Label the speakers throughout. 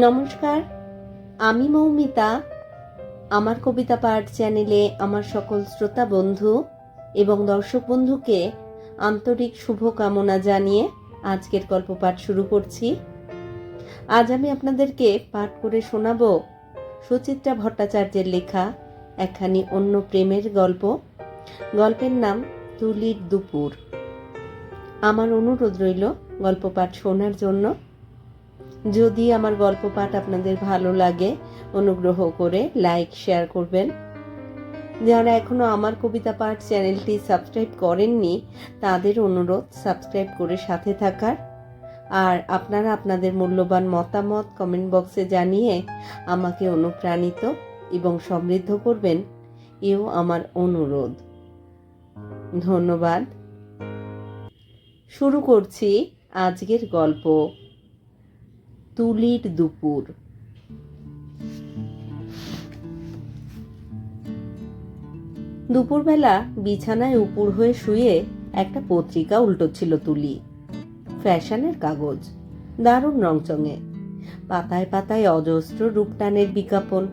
Speaker 1: নমস্কার, আমি মৌমিতা। আমার কবিতা পাঠ চ্যানেলে আমার সকল শ্রোতা বন্ধু এবং দর্শক বন্ধুকে আন্তরিক শুভকামনা জানিয়ে আজকের গল্প পাঠ শুরু করছি। আজ আমি আপনাদেরকে পাঠ করে শোনাব সুচিত্রা ভট্টাচার্যের লেখা একখানি অন্য প্রেমের গল্প। গল্পের নাম তুলির দুপুর। আমার অনুরোধ রইল গল্প পাঠ শোনার জন্য। যদি আমার গল্প পাঠ আপনাদের ভালো লাগে, অনুগ্রহ করে লাইক শেয়ার করবেন। যারা এখনও আমার কবিতা পাঠ চ্যানেলটি সাবস্ক্রাইব করেননি, তাদের অনুরোধ সাবস্ক্রাইব করে সাথে থাকার। আর আপনারা আপনাদের মূল্যবান মতামত কমেন্ট বক্সে জানিয়ে আমাকে অনুপ্রাণিত এবং সমৃদ্ধ করবেন, এও আমার অনুরোধ। ধন্যবাদ। শুরু করছি আজকের গল্প। তুলির দুপুর। দুপুরবেলা বিছানায় উপুর হয়ে শুয়ে একটা পত্রিকা উল্টোচ্ছিল তুলি। ফ্যাশনের কাগজ, দারুণ রংচঙে। পাতায় পাতায় অজস্র রূপটানের বিজ্ঞাপন।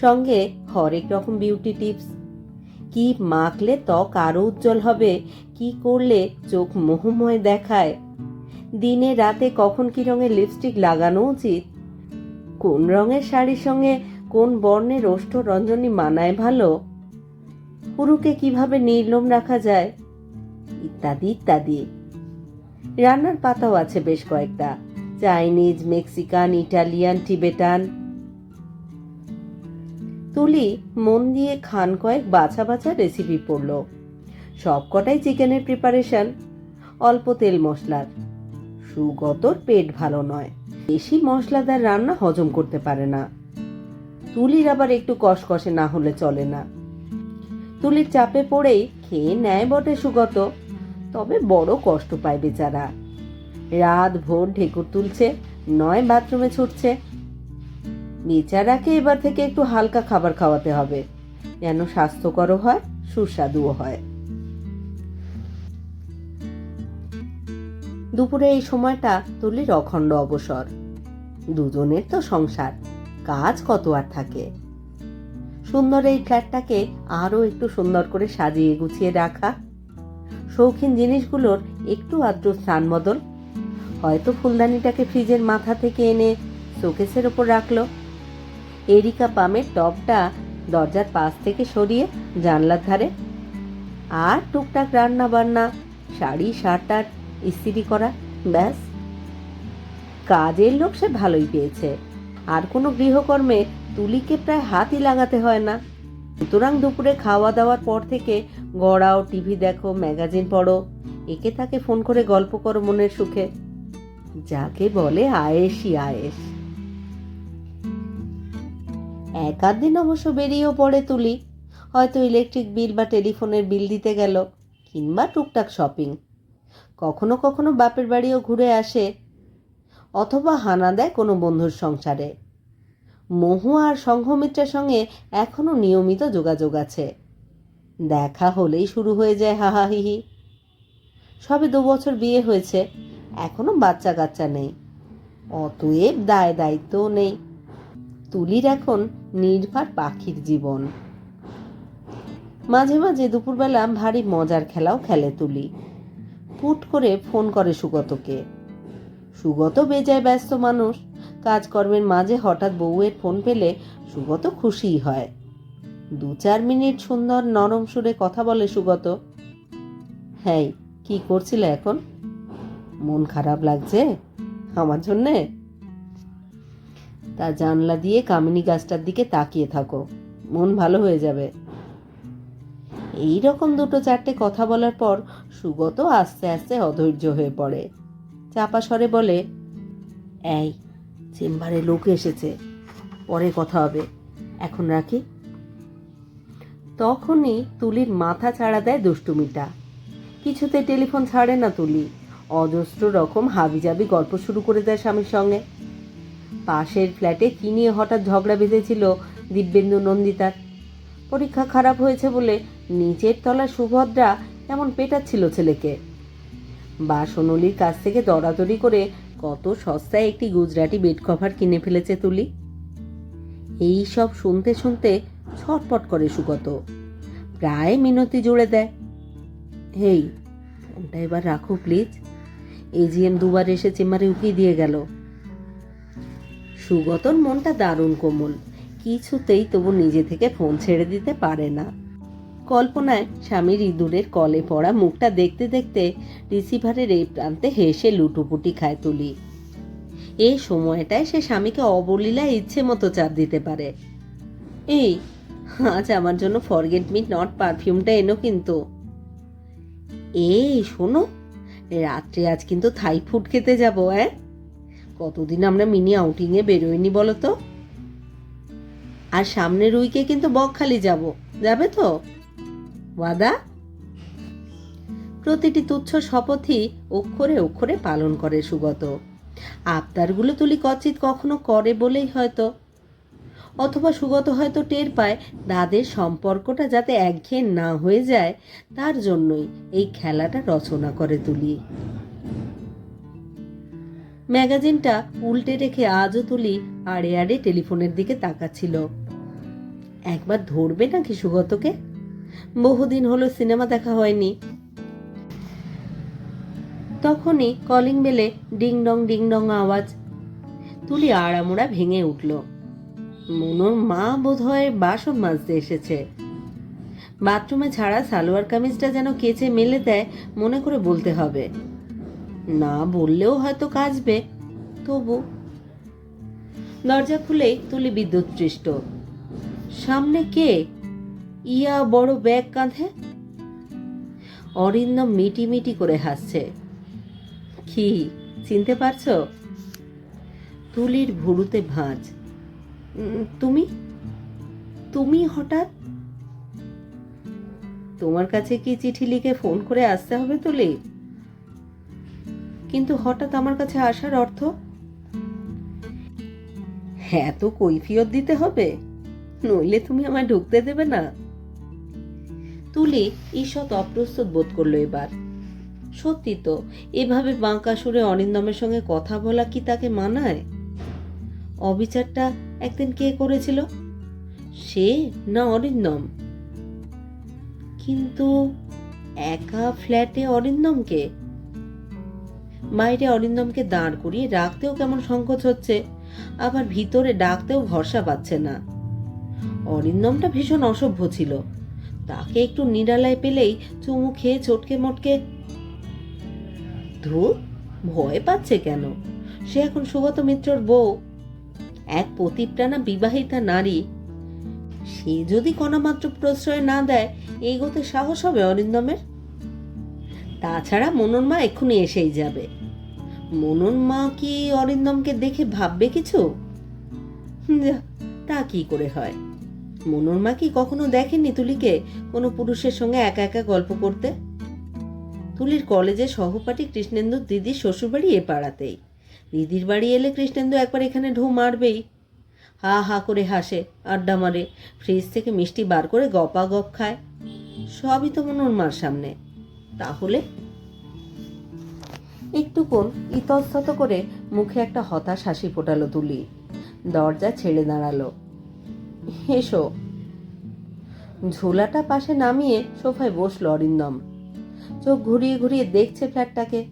Speaker 1: সঙ্গে হরেক রকম বিউটি টিপস কি মাখলে ত্বক আরও উজ্জ্বল হবে, কি করলে চোখ মোহময় দেখায়। দিনে রাতে কখন কি রঙের লিপস্টিক লাগানো উচিত? কোন রঙের শাড়ির সঙ্গে কোন বর্ণের ওষ্ঠ রঞ্জনী মানায় ভালো? পুরুকে কীভাবে নির্লোম রাখা যায়? ইত্যাদি ইত্যাদি। রান্নার পাতাও আছে বেশ কয়েকটা। Chinese, Mexican, Italian, Tibetan. Tuli, মন দিয়ে খান কয়েক বাছা বাছা রেসিপি পড়ল। সবকটাই চিকেনের প্রিপারেশন অল্প তেল মশলার। সুগতর পেট ভালো নয়। বেশি মশলাদার রান্না হজম করতে পারে না। তুলির আবার একটু কষকষে না হলে চলে না। তুলির চাপে পড়েই খেয়ে নেয় বটে সুগত। তবে বড় কষ্ট পায় বেচারা। রাত ভোর ঢেকুর তুলছে, নয় বাথরুমে ছুটছে। বেচারাকে এবার থেকে একটু হালকা খাবার খাওয়াতে হবে। যেন স্বাস্থ্যকরও হয়, সুস্বাদুও হয়। দুপুরে এই সময়টা তুলির অখণ্ড অবসর। দুজনের তো সংসার, কাজ কত আর থাকে। সুন্দর এই ফ্ল্যাটটাকে আরও একটু সুন্দর করে সাজিয়ে গুছিয়ে রাখা। শৌখিন জিনিসগুলোর একটু আদ্র স্থান বদল। হয়তো ফুলদানিটাকে ফ্রিজের মাথা থেকে এনে শোকেসের ওপর রাখল। এরিকা পামের টপটা দরজার পাশ থেকে সরিয়ে জানলার ধারে। আর টুকটাক রান্না বান্না শাড়ি, শার্ট আর ইস্ত্রি করা, ব্যাস। কাজের লোক সে ভালোই পেয়েছে। আর কোনো গৃহকর্মে তুলিকে প্রায় হাতই লাগাতে হয় না। সুতরাং দুপুরে খাওয়া দাওয়ার পর থেকে গড়াও, টিভি দেখো, ম্যাগাজিন পড়ো, একে তাকে ফোন করে গল্প করো মনের সুখে। যাকে বলে আয়েসই আয়েস এক আধ দিন অবশ্য বেরিয়েও পড়ে তুলি। হয়তো ইলেকট্রিক বিল বা টেলিফোনের বিল দিতে গেল, কিংবা টুকটাক শপিং। কখনো কখনো বাপের বাড়িও ঘুরে আসে, অথবা হানা দেয় কোনো বন্ধুর সংসারে। মহু আর সংঘমিত্রের সঙ্গে এখনও নিয়মিত যোগাযোগ আছে। দেখা হলেই শুরু হয়ে যায় হাহাহিহি। সবে দু বছর বিয়ে হয়েছে, এখনও বাচ্চা কাচ্চা নেই। অতএব দায় দায়িত্বও নেই। তুলির এখন নির্ভার পাখির জীবন। মাঝে মাঝে দুপুরবেলা ভারী মজার খেলাও খেলে তুলি। ফুট করে ফোন করে সুগতকে। সুগত বেজায় ব্যস্ত মানুষ। কাজকর্মের মাঝে হঠাৎ বউয়ের ফোন পেলে সুগত খুশিই হয়। দু চার মিনিট সুন্দর নরম সুরে কথা বলে সুগত হ্যাঁ কি করছিলে এখন? মন খারাপ লাগছে? আমার জন্যে? তা জানলা দিয়ে কামিনী গাছটার দিকে তাকিয়ে থাকো। মন ভালো হয়ে যাবে। এই রকম দুটো চারটে কথা বলার পর সুগত আস্তে আস্তে অধৈর্য হয়ে পড়ে। চাপা স্বরে বলে, এই, চেম্বারে লোক এসেছে। পরে কথা হবে। এখন রাখি। তখনই তুলির মাথা ছাড়া দেয় দুষ্টুমিটা। কিছুতে টেলিফোন ছাড়ে না তুলি। অজস্র রকম হাবিজাবি গল্প শুরু করে দেয় স্বামীর সঙ্গে। পাশের ফ্ল্যাটে কি নিয়ে হঠাৎ ঝগড়া বেঁধেছিল দিব্যেন্দু নন্দিতার। পরীক্ষা খারাপ হয়েছে বলে নিচের তলা সুভদ্রা এমন পেটাচ্ছিল ছেলেকে। বাসনলির কাছ থেকে দরাদরি করে কত সস্তায় একটি গুজরাটি বেড কভার কিনে ফেলেছে তুলি। এই সব শুনতে শুনতে ছটপট করে সুগত। প্রায় মিনতি জুড়ে দেয়। হেই, ফোনটা এবার রাখো প্লিজ। এজিএম দুবার এসে চেম্বারে উকিয়ে দিয়ে গেল। সুগতর মনটা দারুণ কোমল। কিছুতেই তবু নিজে থেকে ফোন ছেড়ে দিতে পারে না। কল্পনায় স্বামীর ইঁদুরের কলে পড়া মুখটা দেখতে দেখতে রিসিভারের এই প্রান্তে হেসে লুটুপুটি খায় তুলি। এই সময়টায় সে স্বামীকে অবলীলা ইচ্ছে মতো চাপ দিতে পারে। এই, আজ আমার জন্য ফরগেট মি নট পারফিউমটা এনো কিন্তু। এই, শোনো, রাত্রে আজ কিন্তু থাই ফুড খেতে যাব হ্যাঁ কতদিন আমরা মিনি আউটিংয়ে বেরোয়নি বলো তো? আর সামনের উইকে কিন্তু বকখালি যাব, যাবে তো? ওয়াদা? প্রতিটি তুচ্ছ শপথই অক্ষরে অক্ষরে পালন করে সুগত। আবদারগুলো তুলি কচিত কখনো করে বলেই হয়তো। অথবা সুগত হয়তো টের পায়, তাদের সম্পর্কটা যাতে একঘেয়ে না হয়ে যায়, তার জন্যই এই খেলাটা রচনা করে তুলি। ম্যাগাজিনটা উল্টে রেখে আজও তুলি, আড়ে আড়ে টেলিফোনের দিকে তাকাচ্ছিল। একবার ধরবে নাকি সুগতকে? বহুদিন হলো সিনেমা দেখা হয়নি। তখনই কলিং বেলে ডিং ডং ডিং ডং আওয়াজ। তুলি আড়ামোড়া ভেঙে উঠল। মনোর মা বোধ বোধহয় বাসন মাজতে এসেছে। বাথরুমে ছাড়া সালোয়ার কামিজটা যেন কেচে মেলে দেয়, মনে করে বলতে হবে। না বললেও হয়তো কাজবে তবু। দরজা খুলেই তুলি বিদ্যুৎ পৃষ্ট সামনে কে ইয়া বড় ব্যাগ কাঁধে। অরিন্দম মিটি মিটি করে হাসছে। কি, চিনতে পারছ? তুলির ভুরুতে ভাঁজ। তুমি? তুমি হঠাৎ? তোমার কাছে কি চিঠি লিখে ফোন করে আসতে হবে তুলি? কিন্তু হঠাৎ আমার কাছে আসার অর্থ? হ্যাঁ তো কৈফিয়ত দিতে হবে। নইলে তুমি আমায় ঢুকতে দেবে না। তুলি ঈষৎ অপ্রস্তুত বোধ করল এবার। সত্যি তো, এভাবে বাঁকা সুরে অরিন্দমের সঙ্গে কথা বলা কি তাকে মানায়? অবিচারটা একদিন কে করেছিল? সে না অরিন্দম কিন্তু একা ফ্ল্যাটে অরিন্দমকে বাইরে অরিন্দমকে দাঁড় করিয়ে রাখতেও কেমন সংকোচ হচ্ছে, আবার ভিতরে ডাকতেও ভরসা পাচ্ছে না। অরিন্দমটা ভীষণ অসভ্য ছিল। তাকে একটু নিরালায় পেলেই চুমু খেয়ে চটকে মটকে ধুর ভয় পাচ্ছে কেন? সে এখন সুগত মিত্রর বউ। এক পতিপ্রাণা বিবাহিতা নারী। সে যদি কণামাত্র প্রশ্রয় না দেয় এই এগোতে সাহস হবে অরিন্দমের? তাছাড়া মনন মা এক্ষুনি এসেই যাবে। মনন মা কি অরিন্দমকে দেখে ভাববে কিছু? যা, তা কি করে হয়? মনোর মা কি কখনো দেখেননি তুলিকে কোনো পুরুষের সঙ্গে একা একা গল্প করতে? তুলির কলেজে সহপাঠী কৃষ্ণেন্দুর দিদির শ্বশুরবাড়ি এ পাড়াতেই। দিদির বাড়ি এলে কৃষ্ণেন্দু একবার এখানে ঢো মারবেই। হা হা করে হাসে, আড্ডা মারে, ফ্রিজ থেকে মিষ্টি বার করে গপা গপ খায়। সবই তো মনোর মার সামনে। তাহলে? একটুক্ষণ ইতস্তত করে মুখে একটা হতাশ হাসি ফোটালো তুলি। দরজা ছেড়ে দাঁড়াল। এসো। ঝোলাটা পাশে নামিয়ে সোফায় বসল অরিন্দম। চোখ ঘুরিয়ে ঘুরিয়ে দেখছে ফ্ল্যাটটাকে।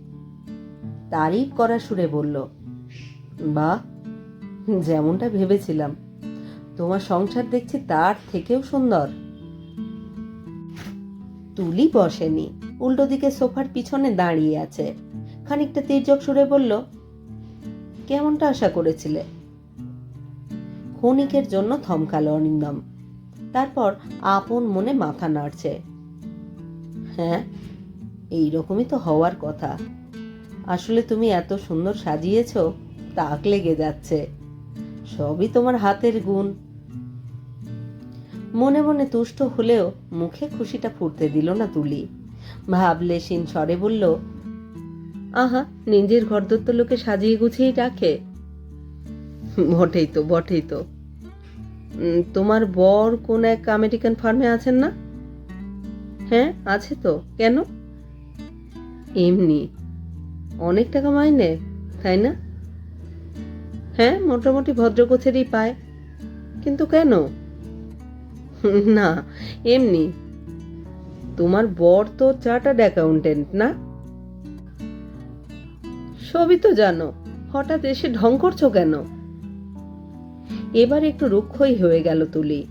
Speaker 1: তারিফ করা সুরে বলল, বা, যেমনটা ভেবেছিলাম। তোমার সংসার দেখছি তার থেকেও সুন্দর। তুলি বসেনি, উল্টো দিকে সোফার পিছনে দাঁড়িয়ে আছে। খানিকটা তির্যক সুরে বলল, কেমনটা আশা করেছিলে? ক্ষণিকের জন্য থমকালো অরিন্দম। তারপর আপন মনে মাথা নাড়ছে। হ্যাঁ এই রকমই তো হওয়ার কথা। আসলে তুমি এত সুন্দর সাজিয়েছ, তাক লেগে যাচ্ছে। সবই তোমার হাতের গুণ। মনে মনে তুষ্ট হলেও মুখে খুশিটা ফুটতে দিল না তুলি। ভাবলে সিন স্বরে বলল, আহা, নিজের ঘরদত্ত লোকে সাজিয়ে গুছিয়েই রাখে? বটেই তো বটেই তো। তোমার বর কোন এক আমেরিকান ফার্মে আছেন না? হ্যাঁ আছে তো। কেন? এমনি। অনেক টাকা মাইনে, তাই না? হ্যাঁ মোটামুটি ভদ্রগোছেরই পায়। কিন্তু কেন? না, এমনি। তোমার বর তো চার্টার্ড অ্যাকাউন্টেন্ট, না? সবই তো জানো। হঠাৎ এসে ঢং করছ কেন? এবার একটু রুক্ষই হয়ে গেল তুলি।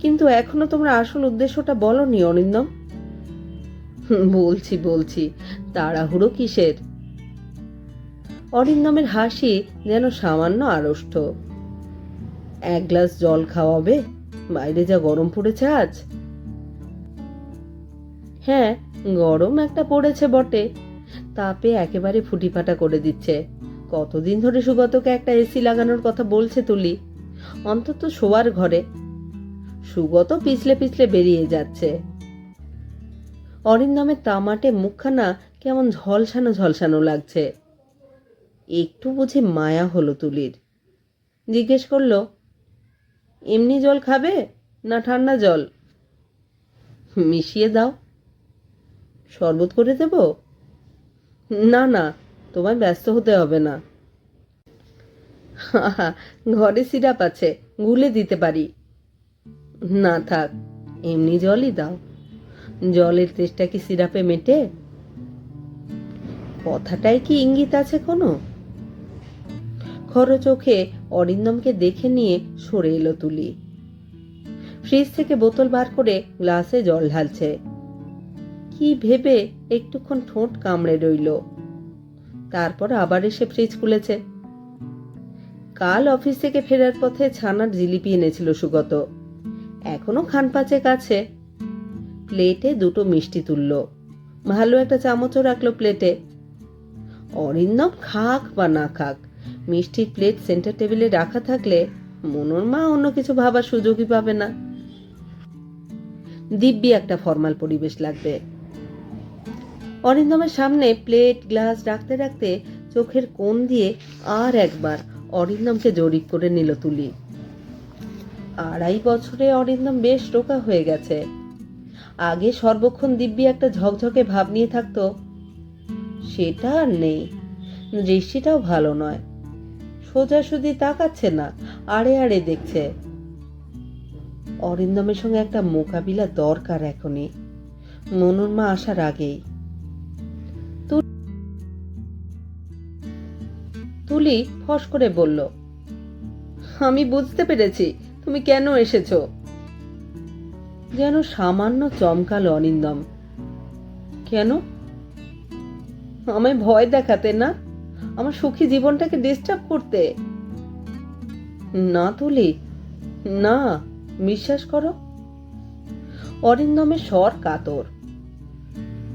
Speaker 1: কিন্তু এখনও তোমরা আসল উদ্দেশ্যটা বলনি অরিন্দম হুম, বলছি বলছি তাড়াহুড়ো কিসের? অরিন্দমের হাসি যেন সামান্য আড়ষ্ট। এক গ্লাস জল খাওয়াবে? বাইরে যা গরম পড়েছে আজ? হ্যাঁ গরম একটা পড়েছে বটে। তাপে একেবারে ফুটিফাটা করে দিচ্ছে। কতদিন ধরে সুগতকে একটা এসি লাগানোর কথা বলছে তুলি? অন্তত শোয়ার ঘরে। সুগত পিছলে পিছলে বেরিয়ে যাচ্ছে। অরিন্দমের তামাটে মুখখানা কেমন ঝলসানো ঝলসানো লাগছে। একটু বুঝি মায়া হলো তুলির। জিজ্ঞেস করল, এমনি জল খাবে না ঠান্ডা জল? মিশিয়ে দাও। শরবত করে দেব? না না তোমায় ব্যস্ত হতে হবে না। ঘরে সিরাপ আছে, গুলে দিতে পারি। না থাক, এমনি জলই দাও। জলের তেষ্টা কি সিরাপে মেটে? কথাটাই কি ইঙ্গিত আছে কোনো? খর চোখে অরিন্দমকে দেখে নিয়ে সরে এলো তুলি। ফ্রিজ থেকে বোতল বার করে গ্লাসে জল ঢালছে। কি ভেবে একটুক্ষণ ঠোঁট কামড়ে রইল। তারপর আবার এসে ফ্রিজ খুলেছে। কাল অফিস থেকে ফেরার পথে ছানার জিলিপি এনেছিল সুগত। এখনও খান পাচেক আছে। প্লেটে দুটো মিষ্টি তুলল। ভালো একটা চামচও রাখল প্লেটে। অরিন্দম খাক বা না খাক, মিষ্টির প্লেট সেন্টার টেবিলে রাখা থাকলে মনোর মা অন্য কিছু ভাবার সুযোগই পাবে না। দিব্যি একটা ফর্মাল পরিবেশ লাগবে। অরিন্দমের সামনে প্লেট, গ্লাস রাখতে রাখতে চোখের কোণ দিয়ে আর একবার অরিন্দমকে জরিপ করে নিল তুলি। আড়াই বছরে অরিন্দম বেশ রোকা হয়ে গেছে। আগে সর্বক্ষণ দিব্যি একটা ঝকঝকে ভাব নিয়ে থাকতো। সেটা আর নেই, দৃষ্টিটাও ভালো নয়। সোজাসুজি তাকাচ্ছে না, আড়ে আড়ে দেখছে। অরিন্দমের সঙ্গে একটা মোকাবিলা দরকার এখনই। মনোরমা আসার আগেই। তুলি ফস করে বলল, আমি বুঝতে পেরেছি, তুমি কেন এসেছ? যেন সামান্য চমকালো অনিন্দম, কেন? আমায় ভয় দেখাতে না? আমার সুখী জীবনটাকে ডিস্টার্ব করতে? না তুলি, না, বিশ্বাস করো অরিন্দমের স্বর কাতর,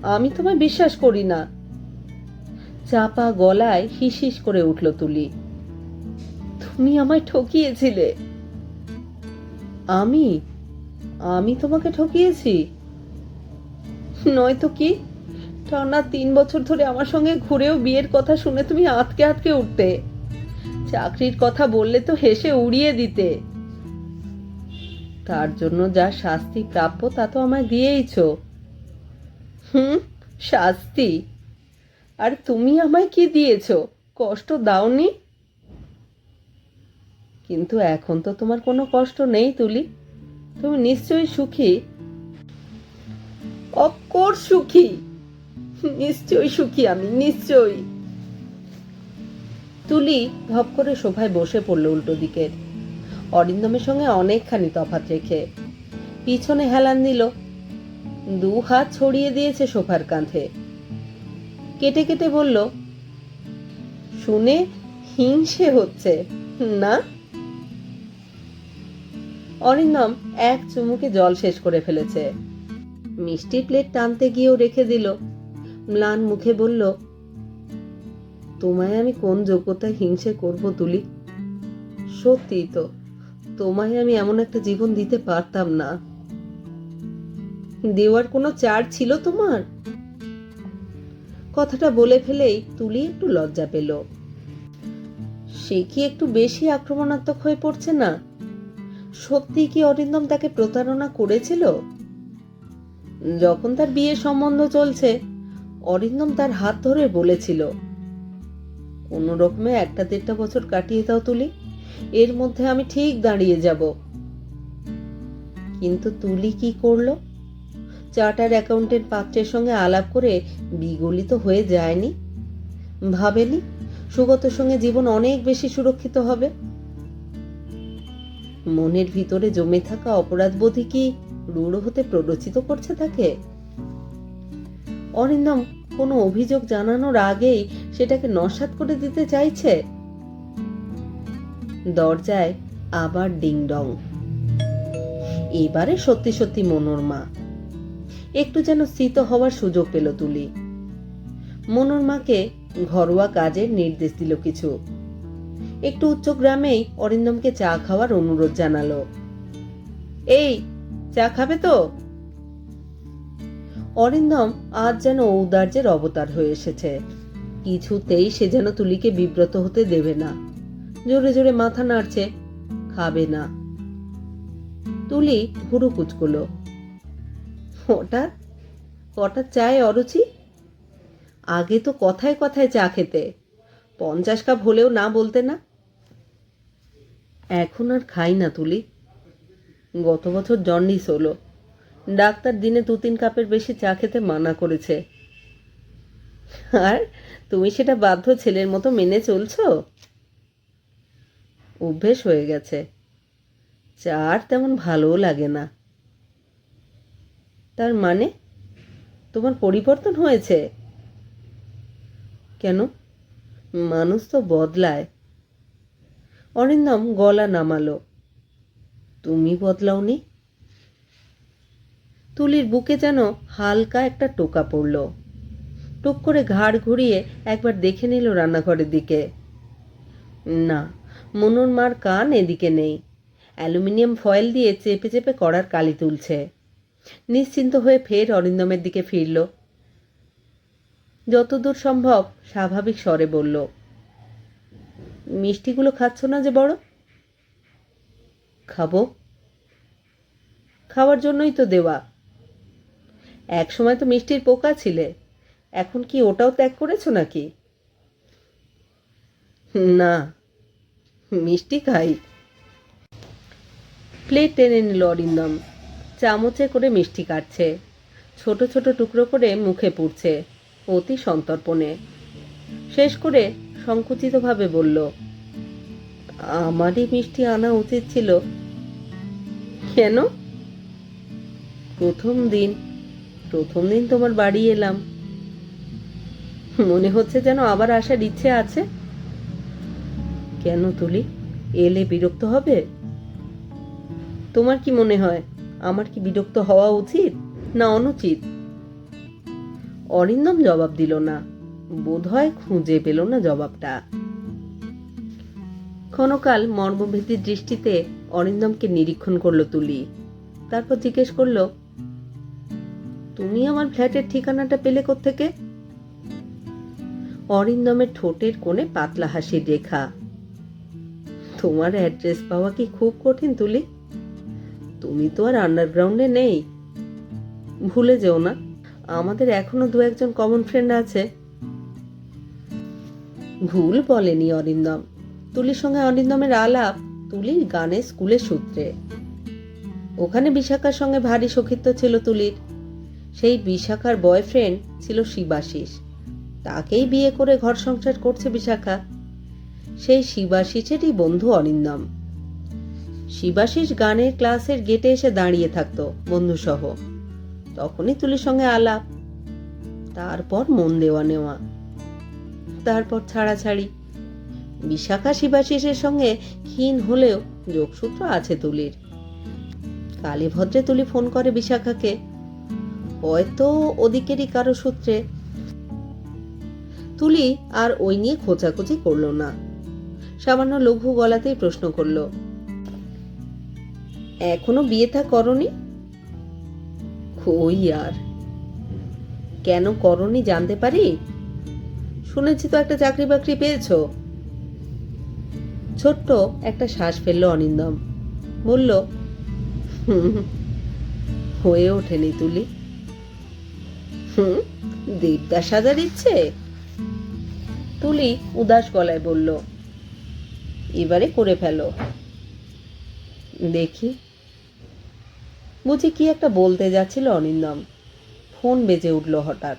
Speaker 1: আমি তোমায় বিশ্বাস করি না চাপা গলায় হিস হিস করে উঠল তুলি। তুমি আমায় ঠকিয়েছিলে। আমি? আমি তোমাকে ঠকিয়েছি? নয়তো কি? টানা তিন বছর ধরে আমার সঙ্গে ঘুরেও বিয়ের কথা শুনে তুমি আতকে আতকে উঠতে। চাকরির কথা বললে তো হেসে উড়িয়ে দিতে। তার জন্য যা শাস্তি প্রাপ্য তা তো আমায় দিয়েইছ। হুম, শাস্তি? আর তুমি আমায় কি দিয়েছ? কষ্ট দাওনি? কিন্তু এখন তো তোমার কোনো কষ্ট নেই, তুলি। তুমি নিশ্চয়ই সুখী? অফকোর্স সুখী! নিশ্চয়ই সুখী আমি, নিশ্চয়ই। তুলি ধপ করে সোফায় বসে পড়ল উল্টো দিকের অরিন্দমের সঙ্গে অনেকখানি তফাত রেখে পিছনে হেলান দিল। দু হাত ছড়িয়ে দিয়েছে সোফার কাঁধে। কেটে কেটে বলল, শুনে হিংসে হচ্ছে, না? অরিন্দম এক চুমুকে জল শেষ করে ফেলেছে। মিষ্টি প্লেট টানতে গিয়েও রেখে দিল। ম্লান মুখে বলল, তোমায় আমি কোন যোগ্যতায় হিংসে করব তুলি? সত্যি তো, তোমায় আমি এমন একটা জীবন দিতে পারতাম না। দেওয়ার কোনো চার ছিল তোমার? কথাটা বলে ফেলেই তুলি একটু লজ্জা পেল। সে কি একটু বেশি আক্রমণাত্মক হয়ে পড়ছে না? সত্যি কি অরিন্দম তাকে প্রতারণা করেছিল? যখন তার বিয়ে সম্বন্ধ চলছে, অরিন্দম তার হাত ধরে বলেছিল, কোনো রকমে একটা দেড়টা বছর কাটিয়ে দাও তুলি, এর মধ্যে আমি ঠিক দাঁড়িয়ে যাব। কিন্তু তুলি কি করল? চার্টার অ্যাকাউন্টেন্ট পাত্রের সঙ্গে আলাপ করে বিগলিত হয়ে যায়নি? ভাবেনি? সুগতর সঙ্গে জীবন অনেক বেশি সুরক্ষিত হবে? মনের ভিতরে জমে থাকা অপরাধবোধই কি রূঢ় হতে প্ররোচিত করছে তাকে? অরিন্দম, কোনো অভিযোগ জানানোর আগেই সেটাকে নস্বাত করে দিতে চাইছে? দরজায় আবার ডিং ডং এবারে সত্যি সত্যি মনোরমা। একটু যেন স্থিত হওয়ার সুযোগ পেল তুলি। মনোর মাকে ঘরোয়া কাজের নির্দেশ দিল কিছু। একটু উচ্চ গ্রামেই অরিন্দমকে চা খাওয়ার অনুরোধ জানালো। এই, চা খাবে তো? অরিন্দম আজ যেন ঔদার্যের অবতার হয়ে এসেছে। কিছুতেই সে যেন তুলিকে বিব্রত হতে দেবে না। জোরে জোরে মাথা নাড়ছে, খাবে না। তুলি ভুরু কুচকুলো হঠাৎ কটা চায় অরুচি? আগে তো কথায় কথায় চা খেতে। পঞ্চাশ কাপ হলেও না বলতে না। এখন আর খাই না তুলি। গত বছর জন্ডিস হলো। ডাক্তার দিনে দু তিন কাপের বেশি চা খেতে মানা করেছে। আর তুমি সেটা বাধ্য ছেলের মতো মেনে চলছ? অভ্যেস হয়ে গেছে। চা আর তেমন ভালোও লাগে না। তার মানে তোমার পরিবর্তন হয়েছে? কেন? মানুষ তো বদলায়। অরিন্দম গলা নামালো। তুমি বদলাওনি? তুলির বুকে যেন হালকা একটা টোকা পড়ল। টুক করে ঘাড় ঘুরিয়ে একবার দেখে নিল রান্নাঘরের দিকে। না, মনুর মার কান এদিকে নেই। অ্যালুমিনিয়াম ফয়েল দিয়ে চেপে চেপে কড়ার কালি তুলছে। নিশ্চিন্ত হয়ে ফের অরিন্দমের দিকে ফিরল। যতদূর সম্ভব, স্বাভাবিক স্বরে বলল। মিষ্টিগুলো খাচ্ছ না যে বড়? খাব। খাওয়ার জন্যই তো দেওয়া। এক সময় তো মিষ্টির পোকা ছিলে, এখন কি ওটাও ত্যাগ করেছ নাকি? না, মিষ্টি খাই। প্লেট টেনে নিল অরিন্দম। চামচে করে মিষ্টি কাটছে। ছোট ছোট টুকরো করে মুখে পুড়ছে, অতি সন্তর্পণে। শেষ করে সংকুচিতভাবে বলল, আমারই মিষ্টি আনা উচিত ছিল। কেন? প্রথম দিন প্রথম দিন তোমার বাড়ি এলাম। মনে হচ্ছে যেন আবার আসার ইচ্ছে আছে। কেন তুলি? এলে বিরক্ত হবে? তোমার কি মনে হয়? আমার কি বিরক্ত হওয়া উচিত না অনুচিত? অরিন্দম জবাব দিল না। বোধহয় খুঁজে পেল না জবাবটা। ক্ষণকাল মর্মভেদীর দৃষ্টিতে অরিন্দমকে নিরীক্ষণ করল তুলি। তারপর জিজ্ঞেস করল, তুমি আমার ফ্ল্যাটের ঠিকানাটা পেলে থেকে অরিন্দমের ঠোঁটের কোণে পাতলা হাসির রেখা। তোমার অ্যাড্রেস পাওয়া কি খুব কঠিন তুলি? তুমি তো আর আন্ডারগ্রাউন্ডে নেই। ভুলে যেও না, আমাদের এখনও দু একজন কমন ফ্রেন্ড আছে। ভুল বলেনি অরিন্দম তুলির সঙ্গে অরিন্দমের আলাপ তুলির গানের স্কুলের সূত্রে। ওখানে বিশাখার সঙ্গে ভারী সখিত্ব ছিল তুলির। সেই বিশাখার বয়ফ্রেন্ড ছিল শিবাশিস। তাকেই বিয়ে করে ঘর সংসার করছে বিশাখা। সেই শিবাশিসেরই বন্ধু অরিন্দম শিবাশিস গানের ক্লাসের গেটে এসে দাঁড়িয়ে থাকতো বন্ধুসহ। তখনই তুলির সঙ্গে আলাপ, তারপর মন দেওয়া নেওয়া, তারপর ছাড়াছাড়ি। বিশাখা শিবাশিসের সঙ্গে ক্ষীণ হলেও যোগসূত্র আছে তুলির। কালীভদ্রে তুলি ফোন করে বিশাখাকে, হয়তো ওদিকেরই কারও সূত্রে। তুলি আর ওই নিয়ে খোঁচাখুচি করল না। সামান্য লঘু গলাতেই প্রশ্ন করল এখনও বিয়ে থা করনি? কই আর? কেন করনি জানতে পারি? শুনেছি তো একটা চাকরি বাকরি পেয়েছ। ছোট্ট একটা শ্বাস ফেলল অনিন্দম। বলল "হুম, হয়ে ওঠেনি তুলি। হুম দেবদাস সাজার ইচ্ছে? তুলি উদাস গলায় বলল এবারে করে ফেলো। দেখি। বুঝি কি একটা বলতে যাচ্ছিল অনিন্দম। ফোন বেজে উঠল হঠাৎ।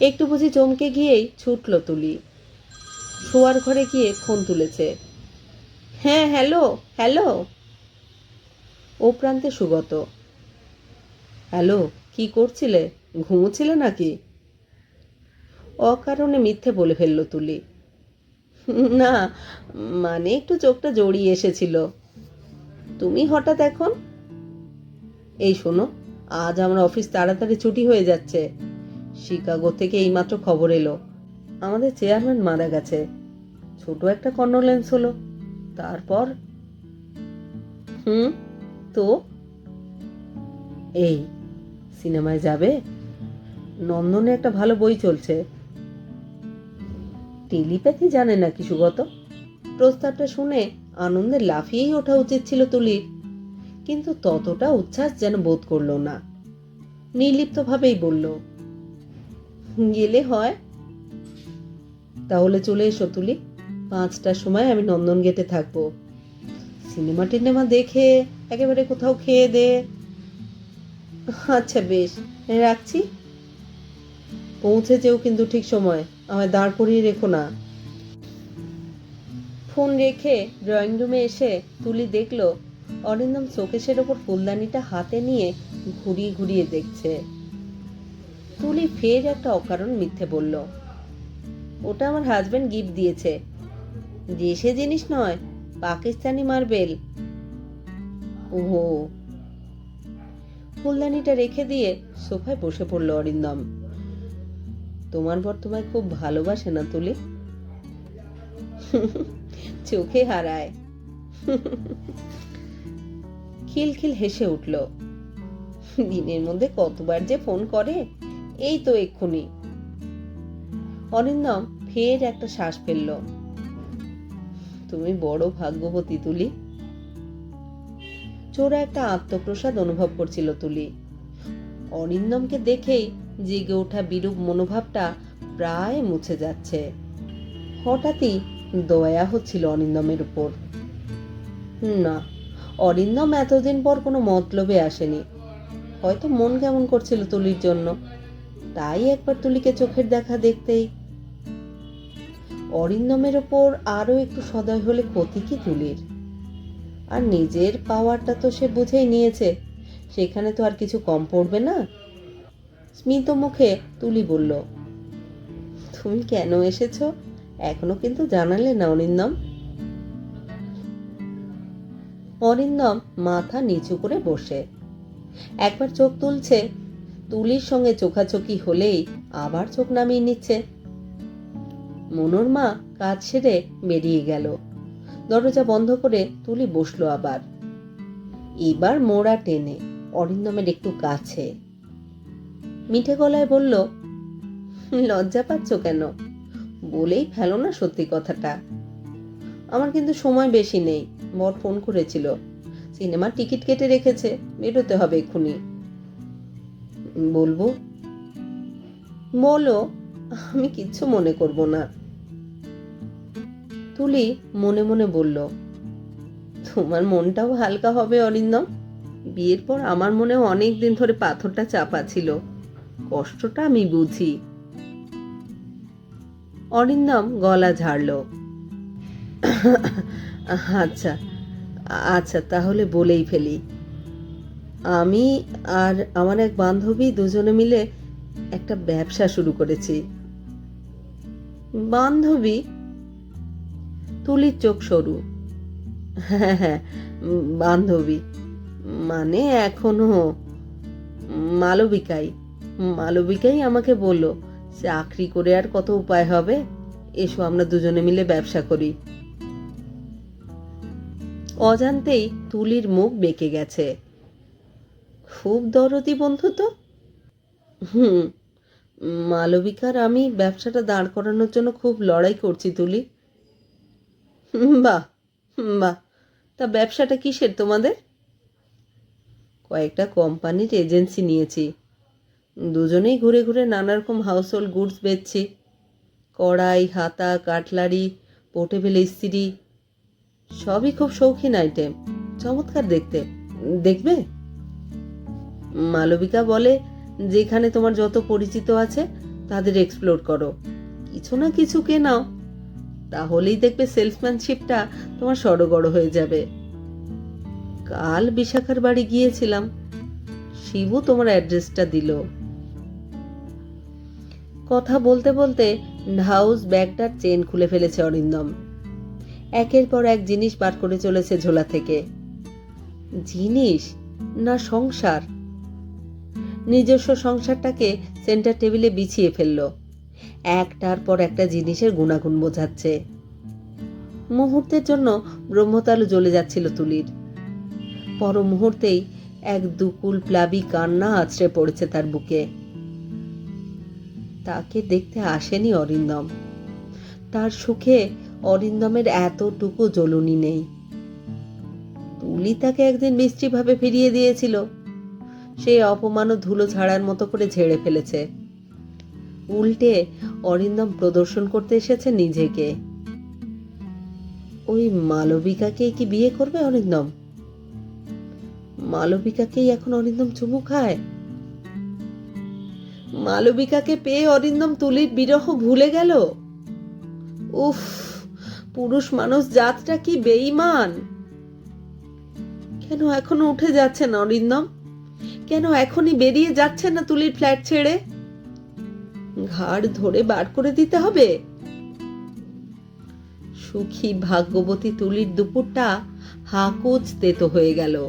Speaker 1: একটু বুঝি চমকে গিয়েই ছুটল তুলি। শোয়ার ঘরে গিয়ে ফোন তুলেছে। হ্যাঁ হ্যালো হ্যালো। ও প্রান্তে সুগত হ্যালো, কি করছিলে? ঘুমোছিলে নাকি? অকারণে মিথ্যে বলে ফেলল তুলি। না মানে একটু চোখটা জড়িয়ে এসেছিল। তুমি হঠাৎ এখন? এই শোনো, আজ আমার অফিস তাড়াতাড়ি ছুটি হয়ে যাচ্ছে। শিকাগো থেকে এইমাত্র খবর এলো। আমাদের চেয়ারম্যান মারা গেছে। ছোট একটা কন্ডোলেন্স হলো। তারপর? হুম, তো? এই, সিনেমায় যাবে? নন্দনে একটা ভালো বই চলছে। টেলিপ্যাথি জানে নাকি সুগত? প্রস্তাবটা শুনে আনন্দে লাফিয়েই ওঠা উচিত ছিল তুলির। কিন্তু ততটা উচ্ছ্বাস যেন বোধ করল না। নির্লিপ্তভাবেই বলল, গেলে হয়। তাহলে চলে এসো তুলি। পাঁচটার সময় আমি নন্দন গেটে থাকব। সিনেমা টিনেমা দেখে একেবারে কোথাও খেয়ে দে। আচ্ছা বেশ, রাখছি। পৌঁছে যেও কিন্তু ঠিক সময়। আমায় দাঁড় করিয়ে রেখো না। ফোন রেখে ড্রয়িং রুমে এসে তুলি দেখল, অরিন্দম শোকেশের ওপর ফুলদানিটা হাতে নিয়ে ঘুরিয়ে ঘুরিয়ে দেখছে। তুলি ফের একটা অকারণ মিথ্যে বলল, ওটা আমার হাজবেন্ড গিফট দিয়েছে। দেশে জিনিস নয়, পাকিস্তানি মার্বেল। ওহো। ফুলদানিটা রেখে দিয়ে সোফায় বসে পড়ল অরিন্দম। তোমার বর তোমায় খুব ভালোবাসে না তুলি? চোখে হারায়। খিলখিল হেসে উঠল, দিনের মধ্যে কতবার যে ফোন করে, এই তো এক্ষুনি। অরিন্দম ফের একটা শ্বাস ফেলল, তুমি বড় ভাগ্যবতী তুলি চোরা একটা আত্মপ্রসাদ অনুভব করছিল তুলি। অরিন্দমকে দেখেই জেগে ওঠা বিরূপ মনোভাবটা প্রায় মুছে যাচ্ছে। হঠাৎই দয়া হচ্ছিল অরিন্দমের উপর। না অরিন্দম এতদিন পর কোনো মতলবে আসেনি। হয়তো মন কেমন করছিল তুলির জন্য। তাই একবার তুলিকে চোখের দেখা দেখতেই। অরিন্দমের ওপর আরও একটু সদয় হলে ক্ষতি কি তুলির? আর নিজের পাওয়ারটা তো সে বুঝেই নিয়েছে। সেখানে তো আর কিছু কম পড়বে না? স্মিত মুখে তুলি বলল, তুমি কেন এসেছ? এখনও কিন্তু জানালে না অরিন্দম অরিন্দম মাথা নিচু করে বসে। একবার চোখ তুলছে। তুলির সঙ্গে চোখাচোখি হলেই আবার চোখ নামিয়ে নিচ্ছে। মনোর মা কাজ সেরে বেরিয়ে গেল। দরজা বন্ধ করে তুলি বসল আবার। এবার মোড়া টেনে অরিন্দমের একটু কাছে। মিঠে গলায় বলল, লজ্জা পাচ্ছ কেন? বলেই ফেলো না সত্যি কথাটা। আমার কিন্তু সময় বেশি নেই, বর ফোন করেছিল। সিনেমার টিকিট কেটে রেখেছে, বেরোতে হবে এক্ষুনি। বলব, বলো, আমি কিচ্ছু মনে করব না। তুলি মনে মনে বলল, তোমার মনটাও হালকা হবে অরিন্দম। বিয়ের পর আমার মনে অনেক দিন ধরে পাথরটা চাপা ছিল। কষ্টটা আমি বুঝি। অরিন্দম গলা ঝাড়ল। আচ্ছা আচ্ছা তাহলে বলেই ফেলি। আমি আর আমার এক বান্ধবী দুজনে মিলে একটা ব্যবসা শুরু করেছি। বান্ধবী তুলির চোখ সরু। হ্যাঁ হ্যাঁ বান্ধবী মানে এখনও মালবিকাই। মালবিকাই আমাকে বলল চাকরি করে আর কত উপায় হবে? এসো আমরা দুজনে মিলে ব্যবসা করি। অজান্তেই তুলির মুখ বেঁকে গেছে। খুব দরদি বন্ধু তো। হুম, মালবিকার আমি ব্যবসাটা দাঁড় করানোর জন্য খুব লড়াই করছি তুলি। বাহ বাহ, তা ব্যবসাটা কিসের তোমাদের? কয়েকটা কোম্পানির এজেন্সি নিয়েছি। দুজনেই ঘুরে ঘুরে নানারকম হাউস হোল্ড গুডস বেচছি। কড়াই, হাতা, কাটলারি পোর্টেবল ইস্ত্রি সবই খুব শৌখিন আইটেম চমৎকার দেখতে। দেখবে? মালবিকা বলে, যেখানে তোমার যত পরিচিত আছে, তাদের এক্সপ্লোর করো। কিছু না কিছু কেনাও। তাহলেই দেখবে সেলসম্যানশিপটা তোমার সড়গড় হয়ে যাবে। কাল বিশাখার বাড়ি গিয়েছিলাম। শিবু তোমার অ্যাড্রেসটা দিল। কথা বলতে বলতে হাউস ব্যাগটার চেন খুলে ফেলেছে অরিন্দম একের পর এক জিনিস বার করে চলেছে ঝোলা থেকে। জিনিস? না সংসার? নিজস্ব সংসারটাকে সেন্টার টেবিলে বিছিয়ে ফেলল। একটার পর একটা জিনিসের গুণাগুণ বোঝাচ্ছে। মুহূর্তের জন্য ব্রহ্মতালু জ্বলে যাচ্ছিল তুলির। পর মুহূর্তেই এক দুকুল প্লাবী কান্না আছড়ে পড়েছে তার বুকে। তাকে দেখতে আসেনি অরিন্দম। তার সুখে অরিন্দমের এতটুকু জ্বলুনি নেই। তুলি তাকে একদিন মিষ্টিভাবে ফিরিয়ে দিয়েছিল। সেই অপমান ধুলো ঝাড়ার মতো করে ঝেড়ে ফেলেছে। উল্টে অরিন্দম প্রদর্শন করতে এসেছে নিজেকে। ওই মালবিকাকে কি বিয়ে করবে অরিন্দম? মালবিকাকেই এখন অরিন্দম চুমু খায়? মালবিকাকে পেয়ে অরিন্দম তুলির বিরহ ভুলে গেল? উফ, পুরুষ মানুষ জাতটা কি বেঈমান? কেন এখনও উঠে যাচ্ছে না অরিন্দম? কেন এখনই বেরিয়ে যাচ্ছে না তুলির ফ্ল্যাট ছেড়ে? ঘাড় ধরে বার করে দিতে হবে? সুখী ভাগ্যবতী তুলির দুপুরটা হাকুচ তেতো হয়ে গেল।